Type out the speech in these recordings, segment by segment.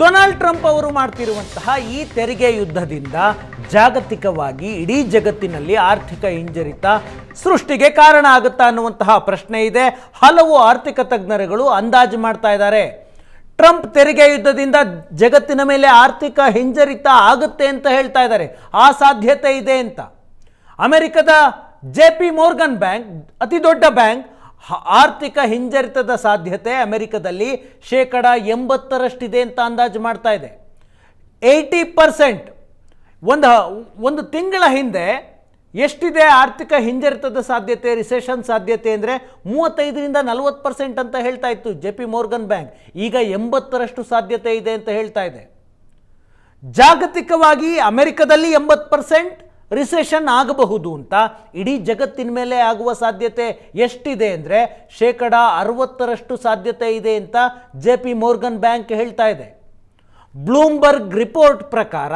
Donald Trump ಅವರು ಮಾಡ್ತಿರುವಂತಹ ಈ ತೆರಿಗೆ ಯುದ್ಧದಿಂದ ಜಾಗತಿಕವಾಗಿ ಇಡೀ ಜಗತ್ತಿನಲ್ಲಿ ಆರ್ಥಿಕ ಹಿಂಜರಿತ ಸೃಷ್ಟಿಗೆ ಕಾರಣ ಆಗುತ್ತಾ ಅನ್ನುವಂತಹ ಪ್ರಶ್ನೆ ಇದೆ. ಹಲವು ಆರ್ಥಿಕ ತಜ್ಞರುಗಳು ಅಂದಾಜು ಮಾಡ್ತಾ ಇದ್ದಾರೆ. ಟ್ರಂಪ್ ತೆರಿಗೆ ಯುದ್ಧದಿಂದ ಜಗತ್ತಿನ ಮೇಲೆ ಆರ್ಥಿಕ ಹಿಂಜರಿತ ಆಗುತ್ತೆ ಅಂತ ಹೇಳ್ತಾ ಇದ್ದಾರೆ. ಆ ಸಾಧ್ಯತೆ ಇದೆ ಅಂತ. ಅಮೆರಿಕದ ಜೆ ಪಿ ಮೋರ್ಗನ್ ಬ್ಯಾಂಕ್ ಅತಿ ದೊಡ್ಡ ಬ್ಯಾಂಕ್ ಆರ್ಥಿಕ ಹಿಂಜರಿತದ ಸಾಧ್ಯತೆ ಅಮೆರಿಕದಲ್ಲಿ ಶೇಕಡ ಎಂಬತ್ತರಷ್ಟಿದೆ ಅಂತ ಅಂದಾಜು ಮಾಡ್ತಾ ಇದೆ. ಏಯ್ಟಿ ಪರ್ಸೆಂಟ್ ಒಂದು ಒಂದು ತಿಂಗಳ ಹಿಂದೆ ಎಷ್ಟಿದೆ ಆರ್ಥಿಕ ಹಿಂಜರಿತದ ಸಾಧ್ಯತೆ, ರಿಸೆಷನ್ ಸಾಧ್ಯತೆ ಅಂದರೆ ಮೂವತ್ತೈದರಿಂದ ನಲವತ್ತು ಪರ್ಸೆಂಟ್ ಅಂತ ಹೇಳ್ತಾ ಇತ್ತು ಜೆ ಪಿ ಮೋರ್ಗನ್ ಬ್ಯಾಂಕ್. ಈಗ ಎಂಬತ್ತರಷ್ಟು ಸಾಧ್ಯತೆ ಇದೆ ಅಂತ ಹೇಳ್ತಾ ಇದೆ. ಜಾಗತಿಕವಾಗಿ ಅಮೆರಿಕದಲ್ಲಿ ಎಂಬತ್ತು ಪರ್ಸೆಂಟ್ ರಿಸೆಷನ್ ಆಗಬಹುದು ಅಂತ ಇಡೀ ಜಗತ್ತಿನ ಮೇಲೆ ಆಗುವ ಸಾಧ್ಯತೆ ಎಷ್ಟಿದೆ ಅಂದರೆ ಶೇಕಡ ಅರವತ್ತರಷ್ಟು ಸಾಧ್ಯತೆ ಇದೆ ಅಂತ ಜೆ ಪಿ ಮೋರ್ಗನ್ ಬ್ಯಾಂಕ್ ಹೇಳ್ತಾ ಇದೆ. ಬ್ಲೂಮ್ಬರ್ಗ್ ರಿಪೋರ್ಟ್ ಪ್ರಕಾರ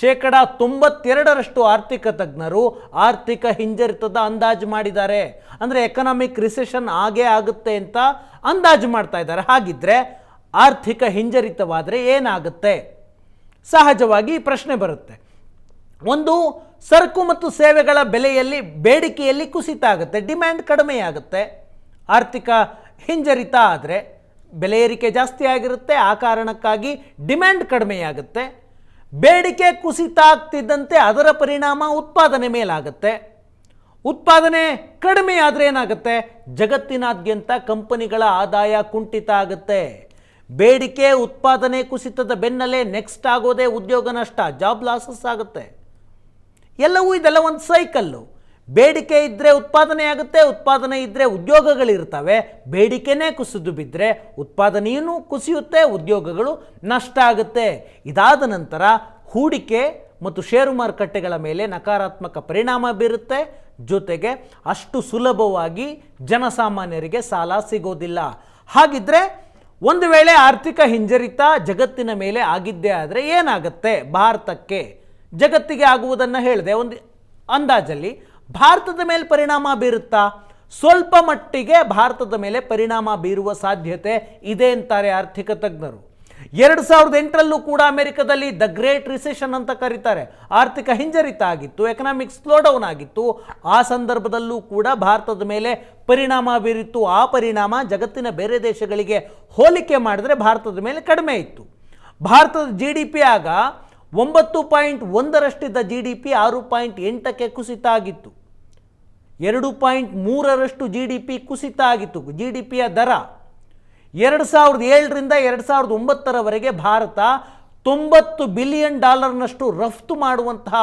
ಶೇಕಡ ತೊಂಬತ್ತೆರಡರಷ್ಟು ಆರ್ಥಿಕ ತಜ್ಞರು ಆರ್ಥಿಕ ಹಿಂಜರಿತದ ಅಂದಾಜು ಮಾಡಿದ್ದಾರೆ. ಅಂದರೆ ಎಕನಾಮಿಕ್ ರಿಸೆಷನ್ ಆಗೇ ಆಗುತ್ತೆ ಅಂತ ಅಂದಾಜು ಮಾಡ್ತಾ ಇದ್ದಾರೆ. ಹಾಗಿದ್ರೆ ಆರ್ಥಿಕ ಹಿಂಜರಿತವಾದರೆ ಏನಾಗುತ್ತೆ? ಸಹಜವಾಗಿ ಪ್ರಶ್ನೆ ಬರುತ್ತೆ. ಒಂದು ಸರಕು ಮತ್ತು ಸೇವೆಗಳ ಬೆಲೆಯಲ್ಲಿ ಬೇಡಿಕೆಯಲ್ಲಿ ಕುಸಿತ ಆಗುತ್ತೆ ಡಿಮ್ಯಾಂಡ್ ಕಡಿಮೆಯಾಗುತ್ತೆ. ಆರ್ಥಿಕ ಹಿಂಜರಿತ ಆದರೆ ಬೆಲೆ ಏರಿಕೆ ಜಾಸ್ತಿ ಆಗಿರುತ್ತೆ, ಆ ಕಾರಣಕ್ಕಾಗಿ ಡಿಮ್ಯಾಂಡ್ ಕಡಿಮೆಯಾಗುತ್ತೆ. ಬೇಡಿಕೆ ಕುಸಿತ ಆಗ್ತಿದ್ದಂತೆ ಅದರ ಪರಿಣಾಮ ಉತ್ಪಾದನೆ ಮೇಲಾಗುತ್ತೆ. ಉತ್ಪಾದನೆ ಕಡಿಮೆ ಆದರೆ ಏನಾಗುತ್ತೆ? ಜಗತ್ತಿನಾದ್ಯಂತ ಕಂಪನಿಗಳ ಆದಾಯ ಕುಂಠಿತ ಆಗುತ್ತೆ. ಬೇಡಿಕೆ ಉತ್ಪಾದನೆ ಕುಸಿತದ ಬೆನ್ನಲ್ಲೇ ನೆಕ್ಸ್ಟ್ ಆಗೋದೇ ಉದ್ಯೋಗ ನಷ್ಟ ಜಾಬ್ ಲಾಸಸ್ ಆಗುತ್ತೆ. ಎಲ್ಲವೂ ಇದೆಲ್ಲ ಒಂದು ಸೈಕಲ್ಲು. ಬೇಡಿಕೆ ಇದ್ದರೆ ಉತ್ಪಾದನೆ ಆಗುತ್ತೆ, ಉತ್ಪಾದನೆ ಇದ್ದರೆ ಉದ್ಯೋಗಗಳಿರ್ತವೆ. ಬೇಡಿಕೆನೇ ಕುಸಿದು ಬಿದ್ದರೆ ಉತ್ಪಾದನೆಯೂ ಕುಸಿಯುತ್ತೆ, ಉದ್ಯೋಗಗಳು ನಷ್ಟ ಆಗುತ್ತೆ. ಇದಾದ ನಂತರ ಹೂಡಿಕೆ ಮತ್ತು ಷೇರು ಮಾರುಕಟ್ಟೆಗಳ ಮೇಲೆ ನಕಾರಾತ್ಮಕ ಪರಿಣಾಮ ಬೀರುತ್ತೆ. ಜೊತೆಗೆ ಅಷ್ಟು ಸುಲಭವಾಗಿ ಜನಸಾಮಾನ್ಯರಿಗೆ ಸಾಲ ಸಿಗೋದಿಲ್ಲ. ಹಾಗಿದ್ರೆ ಒಂದು ವೇಳೆ ಆರ್ಥಿಕ ಹಿಂಜರಿತ ಜಗತ್ತಿನ ಮೇಲೆ ಆಗಿದ್ದೇ ಆದರೆ ಏನಾಗುತ್ತೆ? ಭಾರತಕ್ಕೆ. ಜಗತ್ತಿಗೆ ಆಗುವುದನ್ನು ಹೇಳಿದೆ. ಒಂದು ಅಂದಾಜಲ್ಲಿ ಭಾರತದ ಮೇಲೆ ಪರಿಣಾಮ ಬೀರುತ್ತಾ? ಸ್ವಲ್ಪ ಮಟ್ಟಿಗೆ ಭಾರತದ ಮೇಲೆ ಪರಿಣಾಮ ಬೀರುವ ಸಾಧ್ಯತೆ ಇದೆ ಅಂತಾರೆ ಆರ್ಥಿಕ ತಜ್ಞರು. ಎರಡು ಸಾವಿರದ ಎಂಟರಲ್ಲೂ ಕೂಡ ಅಮೆರಿಕದಲ್ಲಿ ದ ಗ್ರೇಟ್ ರಿಸೆಷನ್ ಅಂತ ಕರೀತಾರೆ. ಆರ್ಥಿಕ ಹಿಂಜರಿತ ಆಗಿತ್ತು ಎಕನಾಮಿಕ್ ಸ್ಲೋಡೌನ್ ಆಗಿತ್ತು. ಆ ಸಂದರ್ಭದಲ್ಲೂ ಕೂಡ ಭಾರತದ ಮೇಲೆ ಪರಿಣಾಮ ಬೀರಿತ್ತು. ಆ ಪರಿಣಾಮ ಜಗತ್ತಿನ ಬೇರೆ ದೇಶಗಳಿಗೆ ಹೋಲಿಕೆ ಮಾಡಿದ್ರೆ ಭಾರತದ ಮೇಲೆ ಕಡಿಮೆ ಇತ್ತು. ಭಾರತದ ಜಿ ಡಿ ಪಿ ಆಗ ಒಂಬತ್ತು ಪಾಯಿಂಟ್ ಒಂದರಷ್ಟಿದ್ದ ಜಿ ಡಿ ಪಿ ಆರು ಪಾಯಿಂಟ್ ಎಂಟಕ್ಕೆ ಕುಸಿತ ಆಗಿತ್ತು. ಎರಡು ಪಾಯಿಂಟ್ ಮೂರರಷ್ಟು ಜಿ ಡಿ ಪಿ ಕುಸಿತ ಆಗಿತ್ತು. ಜಿ ಡಿ ಪಿಯ ದರ ಎರಡು ಸಾವಿರದ ಏಳರಿಂದ ಎರಡು ಸಾವಿರದ ಒಂಬತ್ತರವರೆಗೆ ಭಾರತ ತೊಂಬತ್ತು ಬಿಲಿಯನ್ ಡಾಲರ್ನಷ್ಟು ರಫ್ತು ಮಾಡುವಂತಹ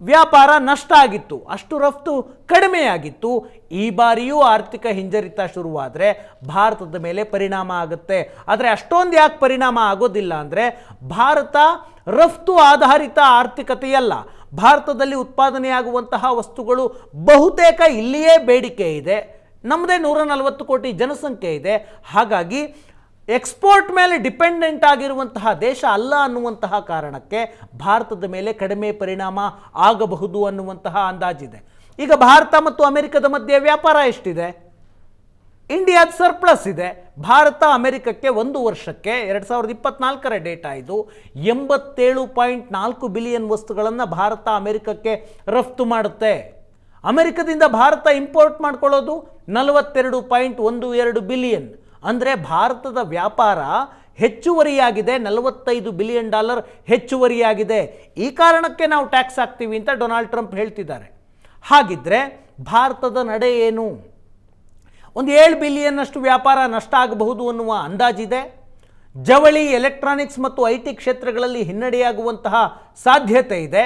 ವ್ಯಾಪಾರ ನಷ್ಟ ಆಗಿತ್ತು, ಅಷ್ಟು ರಫ್ತು ಕಡಿಮೆಯಾಗಿತ್ತು. ಈ ಬಾರಿಯೂ ಆರ್ಥಿಕ ಹಿಂಜರಿತ ಶುರುವಾದರೆ ಭಾರತದ ಮೇಲೆ ಪರಿಣಾಮ ಆಗುತ್ತೆ. ಆದರೆ ಅಷ್ಟೊಂದು ಯಾಕೆ ಪರಿಣಾಮ ಆಗೋದಿಲ್ಲ ಅಂದರೆ ಭಾರತ ರಫ್ತು ಆಧಾರಿತ ಆರ್ಥಿಕತೆಯಲ್ಲ. ಭಾರತದಲ್ಲಿ ಉತ್ಪಾದನೆಯಾಗುವಂತಹ ವಸ್ತುಗಳು ಬಹುತೇಕ ಇಲ್ಲಿಯೇ ಬೇಡಿಕೆ ಇದೆ. ನಮ್ಮದೇ ನೂರ ನಲವತ್ತು ಕೋಟಿ ಜನಸಂಖ್ಯೆ ಇದೆ. ಹಾಗಾಗಿ ಎಕ್ಸ್ಪೋರ್ಟ್ ಮೇಲೆ ಡಿಪೆಂಡೆಂಟ್ ಆಗಿರುವಂತಹ ದೇಶ ಅಲ್ಲ ಅನ್ನುವಂತಹ ಕಾರಣಕ್ಕೆ ಭಾರತದ ಮೇಲೆ ಕಡಿಮೆ ಪರಿಣಾಮ ಆಗಬಹುದು ಅನ್ನುವಂತಹ ಅಂದಾಜಿದೆ. ಈಗ ಭಾರತ ಮತ್ತು ಅಮೆರಿಕದ ಮಧ್ಯೆ ವ್ಯಾಪಾರ ಎಷ್ಟಿದೆ? ಇಂಡಿಯಾದ ಸರ್ಪ್ಲಸ್ ಇದೆ. ಭಾರತ ಅಮೆರಿಕಕ್ಕೆ ಒಂದು ವರ್ಷಕ್ಕೆ ಎರಡು ಸಾವಿರದ ಇಪ್ಪತ್ನಾಲ್ಕರ ಡೇಟಾ ಇದು. ಎಂಬತ್ತೇಳು ಪಾಯಿಂಟ್ ನಾಲ್ಕು ಬಿಲಿಯನ್ ವಸ್ತುಗಳನ್ನು ಭಾರತ ಅಮೆರಿಕಕ್ಕೆ ರಫ್ತು ಮಾಡುತ್ತೆ. ಅಮೆರಿಕದಿಂದ ಭಾರತ ಇಂಪೋರ್ಟ್ ಮಾಡ್ಕೊಳ್ಳೋದು ನಲವತ್ತೆರಡು ಪಾಯಿಂಟ್ ಒಂದು ಎರಡು ಬಿಲಿಯನ್ ಅಂದರೆ ಭಾರತದ ವ್ಯಾಪಾರ ಹೆಚ್ಚುವರಿಯಾಗಿದೆ, ನಲವತ್ತೈದು ಬಿಲಿಯನ್ ಡಾಲರ್ ಹೆಚ್ಚುವರಿಯಾಗಿದೆ. ಈ ಕಾರಣಕ್ಕೆ ನಾವು ಟ್ಯಾಕ್ಸ್ ಹಾಕ್ತೀವಿ ಅಂತ ಡೊನಾಲ್ಡ್ ಟ್ರಂಪ್ ಹೇಳ್ತಿದ್ದಾರೆ. ಹಾಗಿದ್ರೆ ಭಾರತದ ನಡೆ ಏನು? ಒಂದು ಏಳು ಬಿಲಿಯನ್ನಷ್ಟು ವ್ಯಾಪಾರ ನಷ್ಟ ಆಗಬಹುದು ಅನ್ನುವ ಅಂದಾಜಿದೆ. ಜವಳಿ, ಎಲೆಕ್ಟ್ರಾನಿಕ್ಸ್ ಮತ್ತು ಐ ಟಿ ಕ್ಷೇತ್ರಗಳಲ್ಲಿ ಹಿನ್ನಡೆಯಾಗುವಂತಹ ಸಾಧ್ಯತೆ ಇದೆ.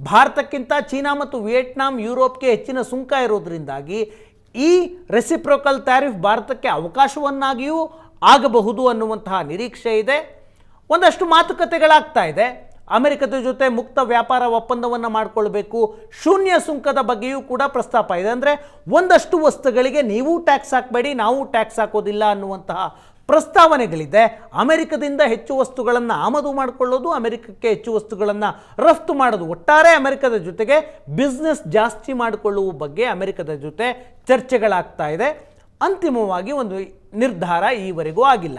ಭಾರತಕ್ಕಿಂತ ಚೀನಾ ಮತ್ತು ವಿಯೆಟ್ನಾಂ ಯುರೋಪ್ಗೆ ಹೆಚ್ಚಿನ ಸುಂಕ ಇರೋದ್ರಿಂದಾಗಿ ಈ ರೆಸಿಪ್ರೋಕಲ್ ಟ್ಯಾರಿಫ್ ಭಾರತಕ್ಕೆ ಅವಕಾಶವನ್ನಾಗಿಯೂ ಆಗಬಹುದು ಅನ್ನುವಂತಹ ನಿರೀಕ್ಷೆ ಇದೆ. ಒಂದಷ್ಟು ಮಾತುಕತೆಗಳಾಗ್ತಾ ಇದೆ. ಅಮೆರಿಕದ ಜೊತೆ ಮುಕ್ತ ವ್ಯಾಪಾರ ಒಪ್ಪಂದವನ್ನು ಮಾಡಿಕೊಳ್ಬೇಕು. ಶೂನ್ಯ ಸುಂಕದ ಬಗ್ಗೆಯೂ ಕೂಡ ಪ್ರಸ್ತಾಪ ಇದೆ. ಅಂದರೆ ಒಂದಷ್ಟು ವಸ್ತುಗಳಿಗೆ ನೀವು ಟ್ಯಾಕ್ಸ್ ಹಾಕಬೇಡಿ, ನಾವು ಟ್ಯಾಕ್ಸ್ ಹಾಕೋದಿಲ್ಲ ಅನ್ನುವಂತಹ ಪ್ರಸ್ತಾವನೆಗಳಿದೆ. ಅಮೆರಿಕದಿಂದ ಹೆಚ್ಚು ವಸ್ತುಗಳನ್ನು ಆಮದು ಮಾಡಿಕೊಳ್ಳೋದು, ಅಮೆರಿಕಕ್ಕೆ ಹೆಚ್ಚು ವಸ್ತುಗಳನ್ನು ರಫ್ತು ಮಾಡೋದು. ಒಟ್ಟಾರೆ ಅಮೆರಿಕದ ಜೊತೆಗೆ ಬಿಸ್ನೆಸ್ ಜಾಸ್ತಿ ಮಾಡಿಕೊಳ್ಳುವ ಬಗ್ಗೆ ಅಮೆರಿಕದ ಜೊತೆ ಚರ್ಚೆಗಳಾಗ್ತಾ ಇದೆ. ಅಂತಿಮವಾಗಿ ಒಂದು ನಿರ್ಧಾರ ಈವರೆಗೂ ಆಗಿಲ್ಲ.